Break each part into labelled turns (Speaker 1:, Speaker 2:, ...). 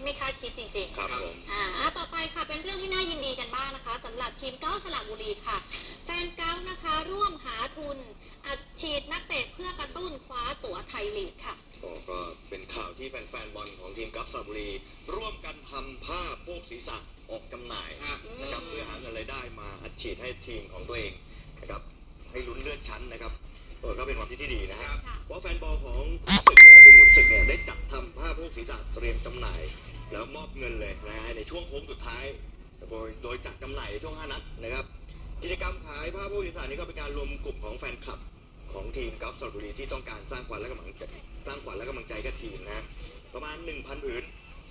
Speaker 1: ที่ไม่คาดคิดจริงๆ
Speaker 2: ครับผม
Speaker 1: อ่าอะต่อไปค่ะเป็นเรื่องที่น่ายินดีกันบ้างนะคะสำหรับทีมเก้าสระบุรีค่ะแฟนเก้านะคะร่วมหาทุน อัดฉีดนักเตะเพื่อกระตุ้นคว้าตั๋วไทยลีกค่ะ
Speaker 2: ก็ก็เป็นข่าวที่แฟนๆบอลของทีมกัฟสระบุรี ร่วมกันทำผ้าโพกศีรษะออกจำหน่ายนะครับเพื่อหาเงินรายได้มาอัดฉีดให้ทีมของตัวเองนะครับ ทำผ้าโพกศีรษะเตรียมจำหน่าย แล้วมอบเงินเลยนะฮะในช่วงโค้งสุดท้าย โดยโดยจัดจำหน่ายในช่วง5นัดนะครับ กิจกรรมขายผ้าโพกศีรษะนี้ก็เป็นการรวมกลุ่มของแฟนคลับของทีมกัฟสระบุรีที่ต้องการสร้างขวัญและกำลังใจสร้างขวัญและกำลังใจกับทีมนะฮะประมาณ 1,000ผืน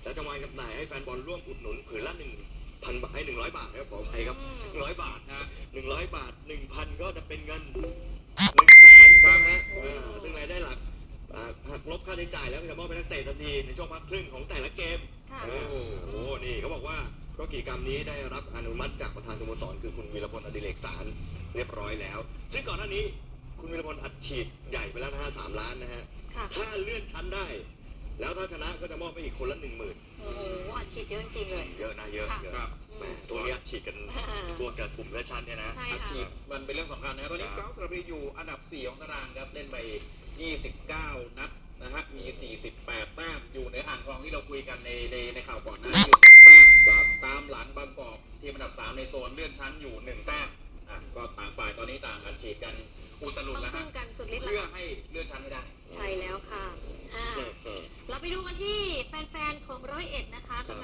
Speaker 2: แล้วจะวางจำหน่ายให้แฟนบอลร่วมอุดหนุนผืนละ1,000บาทให้100บาทนะครับขออภัยครับ
Speaker 1: อืม
Speaker 2: 100บาทนะ100บาท1,000ก็จะเป็นเงิน1แสนนะฮะเออซึ่งรายได้หลักอ่า หักลบค่าใช้จ่ายแล้วก็จะมอบให้นักเตะทันทีในช่วงพักครึ่งของแต่ละเกม
Speaker 1: ค่ะ
Speaker 2: โอ้โหนี่เขาบอกว่าก็กิจกรรมนี้ได้รับอนุมัติจากประธานสโมสรคือคุณวีรพลอดิเรกสารเรียบร้อยแล้ว ซึ่งก่อนหน้านี้คุณวีรพลอัดฉีดใหญ่ไปแล้วนะฮะสามล้านนะฮะ
Speaker 1: ค่ะ
Speaker 2: ถ้าเลื่อนชั้นได้ แล้วถ้าชนะก็จะมอบไปอีกคนละหนึ่งหมื่น
Speaker 1: โอ้โหอัดฉีดเยอะจริงๆเลย
Speaker 2: เยอะนะเยอะ
Speaker 1: ค่ะ
Speaker 2: เยอะ
Speaker 3: ครับ
Speaker 2: แหมตัวนี้อัดฉีดกันตัวกระถุมและชั้นเนี่ยนะ
Speaker 1: ใช่
Speaker 3: อา
Speaker 1: ค่ะ
Speaker 3: ชีพมันเป็นเรื่องสำคัญนะครับตอนนี้
Speaker 2: ครับ
Speaker 3: เก้าสระบุรีอยู่อันดับ 4 ของตารางครับ เล่นไป 29 นัด ในในในข่าวก่อนหน้านี้อยู่2แต้ม
Speaker 2: ครับ
Speaker 3: ตามหลังบางกอกทีมอันดับ3ในโซนเลื่อนชั้นอยู่1แต้มอะก็ต่างฝ่ายตอนนี้ต่างอัดฉีดกันอุตลุ
Speaker 1: ต้
Speaker 3: ด
Speaker 1: อง
Speaker 3: แล้ว
Speaker 1: สู้
Speaker 3: ฮะ
Speaker 1: กันสุดฤทธิ์
Speaker 3: เพื่อ
Speaker 1: แล้ว
Speaker 3: ให้เลื่อนชั้นให้ได้
Speaker 1: ใช่แล้วค่ะอ่า
Speaker 2: อืมอืม
Speaker 1: เราไปดูกันที่แฟนๆของร้อยเอ็ดนะคะ
Speaker 2: ครับ